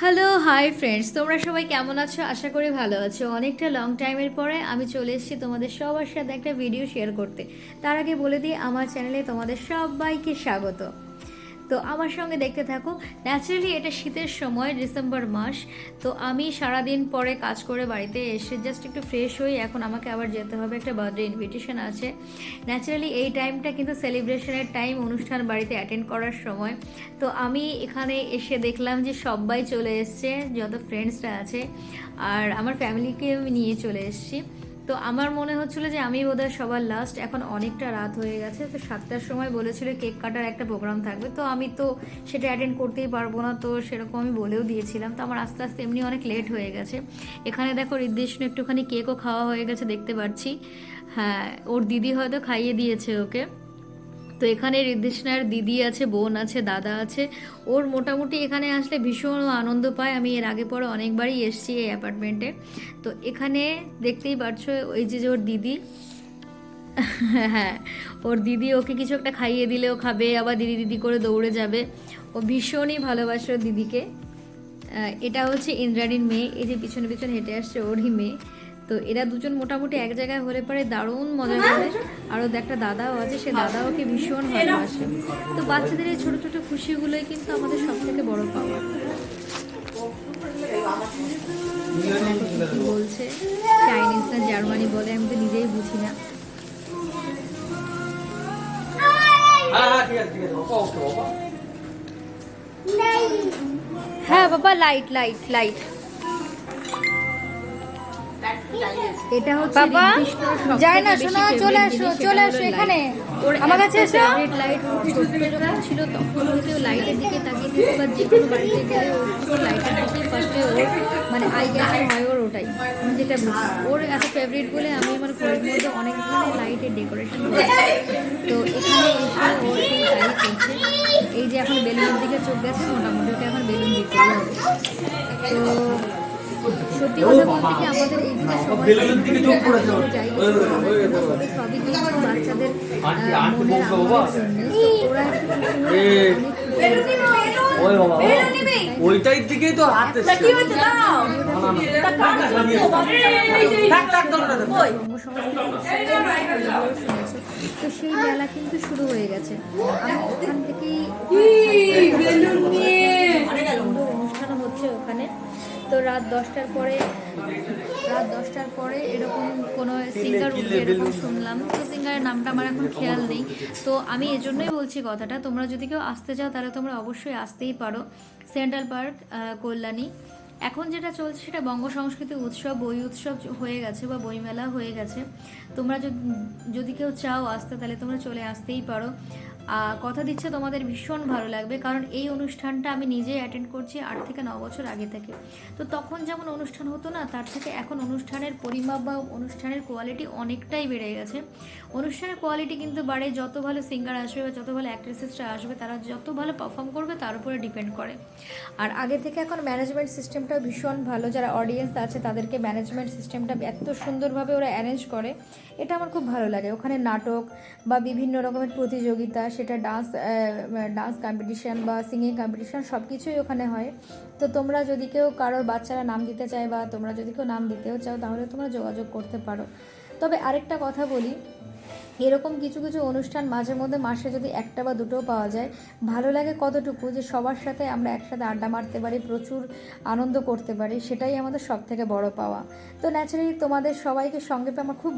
Hello hi friends তোমরা সবাই কেমন আছো? আশা করি ভালো আছো। অনেকটা লং টাইমের পরে আমি চলে এসেছি তোমাদের সবার সাথে একটা ভিডিও শেয়ার করতে। তার আগে বলে দিই, আমার চ্যানেলে তোমাদের সবাইকে স্বাগত। তো আমার সঙ্গে দেখতে থাকো। ন্যাচারালি এটা শীতের সময় ডিসেম্বর মাস। তো আমি সারাদিন পরে কাজ করে বাড়িতে এসে জাস্ট একটু ফ্রেশ হই। এখন আমাকে আবার যেতে হবে, একটা বার্থডে ইনভিটেশন আছে। ন্যাচারালি এই টাইমটা কিন্তু সেলিব্রেশনের টাইম অনুষ্ঠান বাড়িতে অ্যাটেন্ড করার সময়। তো আমি এখানে এসে দেখলাম যে সবাই চলে এসছে, যত ফ্রেন্ডসরা আছে। আর আমার ফ্যামিলিকে আমি নিয়ে চলে এসেছি। তো আমার মনে হচ্ছিল যে আমি বোধহয় সবার লাস্ট এখন অনেকটা রাত হয়ে গেছে, তো সাতটার সময় বলেছিল কেক কাটার একটা প্রোগ্রাম থাকবে, তো আমি তো সেটা অ্যাটেন্ড করতেই পারব না, তো সেরকম আমি বলেও দিয়েছিলাম, তো আমার আস্তে আস্তে এমনি অনেক লেট হয়ে গেছে। এখানে দেখো রিদ্দেশন একটুখানি কেকও খাওয়া হয়ে গেছে দেখতে পাচ্ছি। হ্যাঁ ওর দিদি হয়তো খাইয়ে দিয়েছে ওকে। তো এখানে রিদ্দেশনার দিদি আছে, বোন আছে, দাদা আছে। ওর মোটামুটি এখানে আসলে ভীষণ আনন্দ পায়। আমি এর আগে পরে অনেকবারই এসেছি এই অ্যাপার্টমেন্টে। তো এখানে দেখতেই পারছ ওই যে যে ওর দিদি। হ্যাঁ ওর দিদি ওকে কিছু একটা খাইয়ে দিলেও খাবে, আবার দিদি দিদি করে দৌড়ে যাবে। ও ভীষণই ভালোবাসে ওর দিদিকে। এটা হচ্ছে ইন্দ্রাণীর মেয়ে। এই যে পিছনে পিছনে হেঁটে আসছে ওরই মেয়ে। তো এরা দুজন মোটামুটি এক জায়গায় হলে পরে দারুণ মজা করে। আর ওদের একটা দাদাও আছে, সে দাদা ওকে ভীষণ ভালোবাসে। তো বাচ্চাদের এই ছোটো ছোটো খুশিগুলোই কিন্তু আমাদের সব থেকে বড় পাওয়া। বলছে চাইনিজ না জার্মানি বলে, আমি তো নিজেই বুঝি না। হ্যাঁ বাবা লাইট লাইট লাইট এটা হচ্ছে বাবা, যায় না, শোনা, চলে আসো, চলে আসো এখানে। ওর আমার কাছে এসো। লাইট ছোট্ট ছিল তখন ও লাইটের দিকে তাকিয়ে বা যে কোনো বাড়িতে গেলে লাইটের দিকে ফার্স্টে ওর মানে আই ক্যাচার হয় ওর ওটাই আমি যেটা বুঝি ওর এত ফেভারিট বলে আমি আমার ঘরের মধ্যে অনেক ধরনের লাইটের ডেকোরেশন তো এখানে এসে ও সেই তাই করছে এই যে এখন বেলুনের দিকে চোখ গেছে মোটামুটি ওকে এখন বেলুন দিতে হবে তো সত্যি কথা বলতে কি আমাদের দিকে যাই। সবই কিন্তু বাচ্চাদের মনের আনন্দের জন্য। হয়ে হয়ে ওইটাই দিকেই তো হাত। তো সেই মেলা কিন্তু শুরু হয়ে গেছে আমি ওখান থেকেই তো রাত দশটার পরে, রাত দশটার পরে এরকম কোনো সিঙ্গার উঠবে এরকম শুনলাম। তো সিঙ্গারের নামটা আমার এখন খেয়াল নেই। তো আমি এজন্যই বলছি কথাটা, তোমরা যদি কেউ আসতে চাও তাহলে তোমরা অবশ্যই আসতেই পারো। Central park Kalyani. এখন যেটা চলছে সেটা বঙ্গ সংস্কৃতি উৎসব, বই উৎসব হয়ে গেছে বা বইমেলা হয়ে গেছে। তোমরা যদি কেউ চাও আসতে তাহলে তোমরা চলে আসতেই পারো। কথা দিচ্ছে, তোমাদের ভীষণ ভালো লাগবে, কারণ এই অনুষ্ঠানটা আমি নিজেই অ্যাটেন্ড করছি আট থেকে ন বছর আগে থেকে। তো তখন যেমন অনুষ্ঠান হতো না, তার থেকে এখন অনুষ্ঠানের পরিমাপ বা অনুষ্ঠানের কোয়ালিটি অনেকটাই বেড়ে গেছে। অনুষ্ঠানের কোয়ালিটি কিন্তু বাড়ে, যত ভালো সিঙ্গার আসবে বা যত ভালো অ্যাক্ট্রেসেসরা আসবে, তারা যত ভালো পারফর্ম করবে, তার উপরে ডিপেন্ড করে। আর আগে থেকে এখন ম্যানেজমেন্ট সিস্টেমটা ভীষণ ভালো, যারা অডিয়েন্স আছে, তাদেরকে ম্যানেজমেন্ট সিস্টেমটা এত সুন্দরভাবে ওরা অ্যারেঞ্জ করে, এটা আমার খুব ভালো লাগে। ওখানে নাটক বা বিভিন্ন রকমের প্রতিযোগিতা সেটা ডান্স ডান্স কম্পিটিশান বা সিঙ্গিং কম্পিটিশান সব কিছুই ওখানে হয়। তো তোমরা যদি কেউ কারোর বাচ্চারা নাম দিতে চায় বা তোমরা যদি কেউ নাম দিতেও চাও, তাহলে তোমরা যোগাযোগ করতে পারো। তবে আরেকটা কথা বলি, এরকম কিছু কিছু অনুষ্ঠান মাঝে মধ্যে মাসে যদি একটা বা দুটো পাওয়া যায়, ভালো লাগে কতটুকু? যে সবার সাথে আমরা একসাথে আড্ডা মারতে পারি, প্রচুর আনন্দ করতে পারি, সেটাই আমাদের সব থেকে বড় পাওয়া। তো ন্যাচারালি তোমাদের সবাইকে সঙ্গে পেয়ে আমার খুব